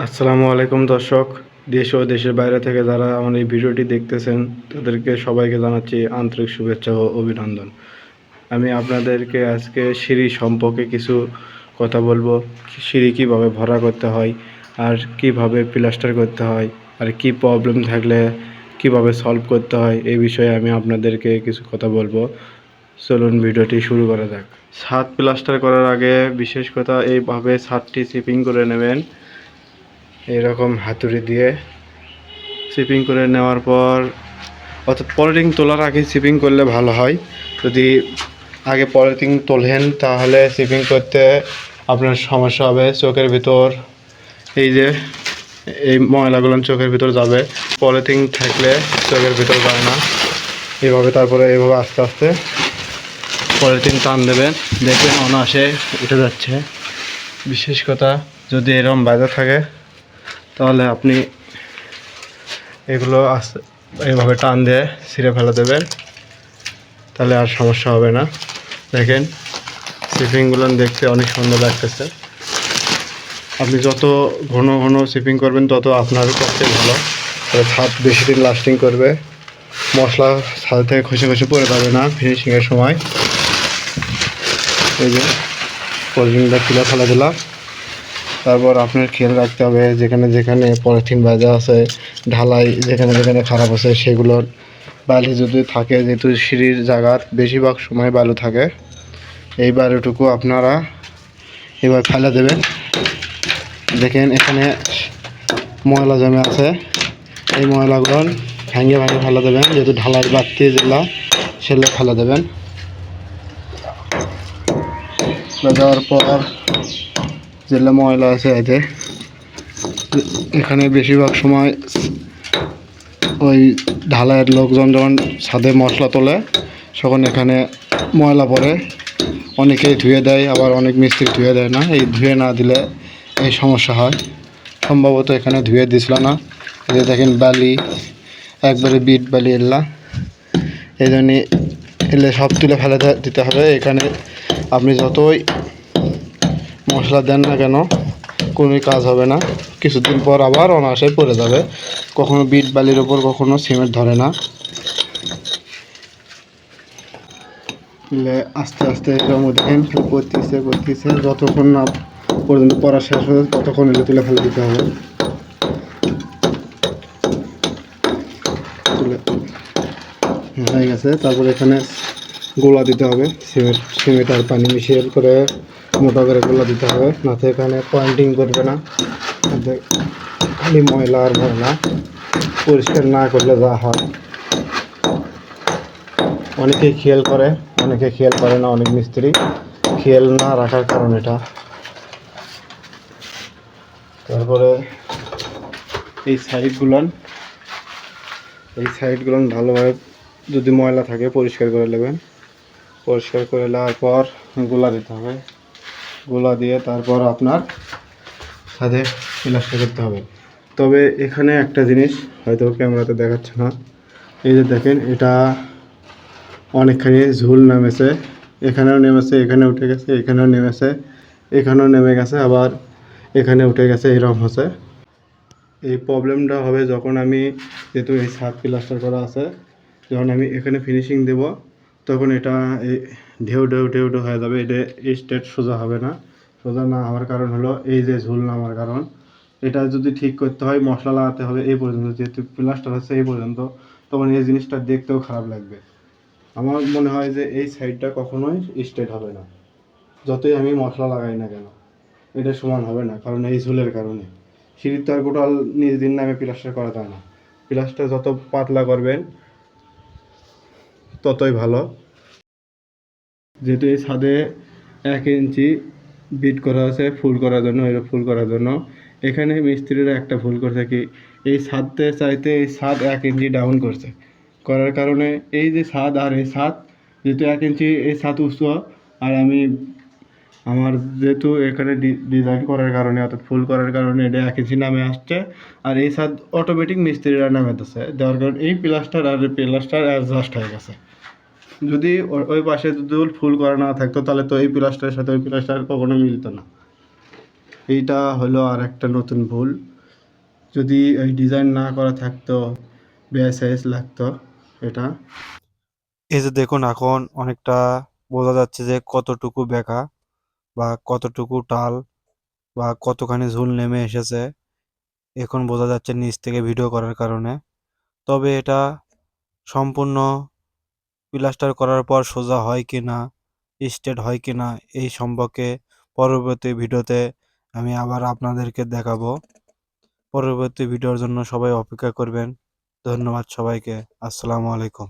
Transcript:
আসসালামু আলাইকুম দর্শক, দেশ ও দেশের বাইরে থেকে যারা আমার এই ভিডিওটি দেখতেছেন, তাদেরকে সবাইকে জানাচ্ছি আন্তরিক শুভেচ্ছা ও অভিনন্দন। আমি আপনাদেরকে আজকে সিঁড়ি সম্পর্কে কিছু কথা বলব, সিঁড়ি কীভাবে ভরা করতে হয়, আর কীভাবে প্লাস্টার করতে হয়, আর কি প্রবলেম থাকলে কীভাবে সলভ করতে হয়, এই বিষয়ে আমি আপনাদেরকে কিছু কথা বলব। চলুন ভিডিওটি শুরু করা যাক। ছাদ প্লাস্টার করার আগে বিশেষ কথা, এইভাবে ছাদটি চিপিং করে নেবেন। এরকম হাতুড়ি দিয়ে সিপিং করে নেওয়ার পর, অর্থাৎ পলিথিন তোলার আগে সিপিং করলে ভালো হয়। যদি আগে পলিথিন তোলেন, তাহলে সিপিং করতে আপনার সমস্যা হবে, চোখের ভিতর। এই যে, এই ময়লাগুলো চোখের ভিতর যাবে। পলিথিন থাকলে চোখের ভিতর যায় না। এভাবে তারপরে এভাবে আস্তে আস্তে পলিথিন টান দেবেন। দেখবেন অনায়াসে উঠে যাচ্ছে। বিশেষ কথা, যদি এরকম বাজার থাকে তাহলে আপনি এগুলো আস্তে এইভাবে টান দিয়ে ছিঁড়ে ফেলে দেবেন। তাহলে আর সমস্যা হবে না। দেখেন সিপিংগুলো দেখতে অনেক সুন্দর লাগতেছে। আপনি যত ঘন ঘন সিপিং করবেন, তত আপনার পক্ষে ভালো। ছাদ বেশি দিন লাস্টিং করবে। মশলা ছাদ থেকে খসে খসে পড়ে যাবে না ফিনিশিংয়ের সময়। এই যে কোল্ড্রিঙ্কটা তুলে ফেলা দিলাম। তারপর আপনার খেয়াল রাখতে হবে যেখানে যেখানে পলিথিন বাজা আছে, ঢালাই যেখানে যেখানে খারাপ আছে সেগুলোর বালি যদি থাকে, যেহেতু সিঁড়ির জায়গার বেশিরভাগ সময় বালু থাকে, এই বালুটুকু আপনারা এবার ফেলে দেবেন। দেখেন এখানে ময়লা জমে আছে, এই ময়লাগুলো ভেঙে ভেঙে ফেলে দেবেন। যেহেতু ঢালাই বাড়তি যেগুলো, সেগুলো ফেলে দেবেন। দেওয়ার পর যেগুলো ময়লা আছে এতে এখানে বেশিরভাগ সময় ওই ঢালাইয়ের লোকজন যখন ছাদে মশলা তোলে, তখন এখানে ময়লা পড়ে। অনেকেই ধুয়ে দেয়, আবার অনেক মিস্ত্রি ধুয়ে দেয় না। এই ধুয়ে না দিলে এই সমস্যা হয়। সম্ভবত এখানে ধুয়ে দিছিল না। এই যে দেখেন বালি, একবারে বিট বালি এল্লা। এই জন্যে এলে সব তুলে ফেলে দিতে হবে। এখানে আপনি যতই মশলা দেন না কেন? কোনোই কাজ হবে না। কিছুদিন পর আবার অনায়াসে পড়ে যাবে। কখনো বিট বালির ওপর, কখনো সিমেন্ট ধরে না। আস্তে আস্তে এরকম দেখেন করতেছে করতেছে। যতক্ষণ না পর্যন্ত পড়া শেষ হবে ততক্ষণ এলে তুলে ফেলে দিতে হবে। তুলে হয়ে গেছে। তারপরে এখানে গোলা দিতে হবে। সিমেন্ট সিমেন্ট আর পানি মিশিয়ে করে মোটা করে গোলা দিতে হবে। না তো এখানে পয়েন্টিং করবে না। খালি ময়লা আর ময়লা পরিষ্কার না করলে যা হয়। অনেকে খেয়াল করে, অনেকে খেয়াল করে না, অনেক মিস্ত্রি। খেয়াল না রাখার কারণ এটা। তারপরে এই সাইডগুলান এই সাইডগুলো ভালোভাবে যদি ময়লা থাকে, পরিষ্কার করে নেবেন। পরিষ্কার করে নেওয়ার পর গোলা দিতে হবে। গোলা দিয়ে তারপর আপনার সাথে প্লাস্টার করতে হবে। তবে এখানে একটা জিনিস হয়তো ক্যামেরাতে দেখাচ্ছে না। এই যে দেখেন, এটা অনেকখানি ঝুল নেমেছে। এখানেও নেমেছে এখানে উঠে গেছে, এখানেও নেমেছে, এখানেও নেমে গেছে, আবার এখানে উঠে গেছে, এরকম হচ্ছে। এই প্রবলেমটা হবে যখন আমি যেহেতু এই ছাদ প্লাস্টার করা আছে, যখন আমি এখানে ফিনিশিং দেব, তখন এটা ঢেউ ঢেউ ঢেউ ঢেউ হয়ে যাবে, এটা স্টেট সোজা হবে না। সোজা না হওয়ার কারণ হলো এই যে ঝুল নামার কারণ। এটা যদি ঠিক করতে হয়, মশলা লাগাতে হবে এই পর্যন্ত, যেহেতু প্লাস্টার হচ্ছে এই পর্যন্ত, তখন এই জিনিসটা দেখতেও খারাপ লাগবে। আমার মনে হয় যে এই সাইডটা কখনোই স্ট্রেট হবে না। যতই আমি মশলা লাগাই না কেন, এটা সমান হবে না, কারণ এই ঝুলের কারণে। সিঁড়ির তো আর গোটাল নিজ দিন নামে প্লাস্টার করা যায় না। প্লাস্টার যত পাতলা করবেন, ততই ভালো। যেহেতু এই ছাদে এক ইঞ্চি বিট করা আছে ফুল করার জন্য এটা ফুল করার জন্য। এখানে মিস্ত্রিরা একটা ভুল করছে কি, এই ছাদতে চাইতে এই ছাদ এক ইঞ্চি ডাউন করছে। করার কারণে এই যে ছাদ আর এই ছাদ, যেহেতু এক ইঞ্চি এই ছাদ উঁচু আর আমি আমার যেহেতু এখানে ডিজাইন করার কারণে অর্থাৎ ফুল করার কারণে এটা এক ইঞ্চি নামে আসছে, আর এই ছাদ অটোমেটিক মিস্ত্রিরা নামে দিচ্ছে দেওয়ার কারণে এই প্লাস্টার আর প্লাস্টার অ্যাডজাস্ট হয়ে গেছে। যদি ওই পাশে যদি ফুল করা না থাকতো, তাহলে তো এই প্লাস্টারের সাথে ওই প্লাস্টার কখনো মিলতো না। এইটা হলো আর একটা নতুন ভুল। যদি এই ডিজাইন না করা থাকতো বিএসএস লাগতো এটা। এই যে দেখুন এখন অনেকটা বোঝা যাচ্ছে যে কতটুকু বেঁকা বা কতটুকু টাল বা কতখানি ঝুল নেমে এসেছে। এখন বোঝা যাচ্ছে নিচ থেকে ভিডিও করার কারণে। তবে এটা সম্পূর্ণ প্লাস্টার করার পর সোজা হয় কি না স্ট্রেট হয় কি না এই সম্পর্কে পরবর্তী ভিডিওতে আমি আবার আপনাদেরকে দেখাবো। পরবর্তী ভিডিওর জন্য সবাই অপেক্ষা করবেন। ধন্যবাদ সবাইকে। আসসালামু আলাইকুম।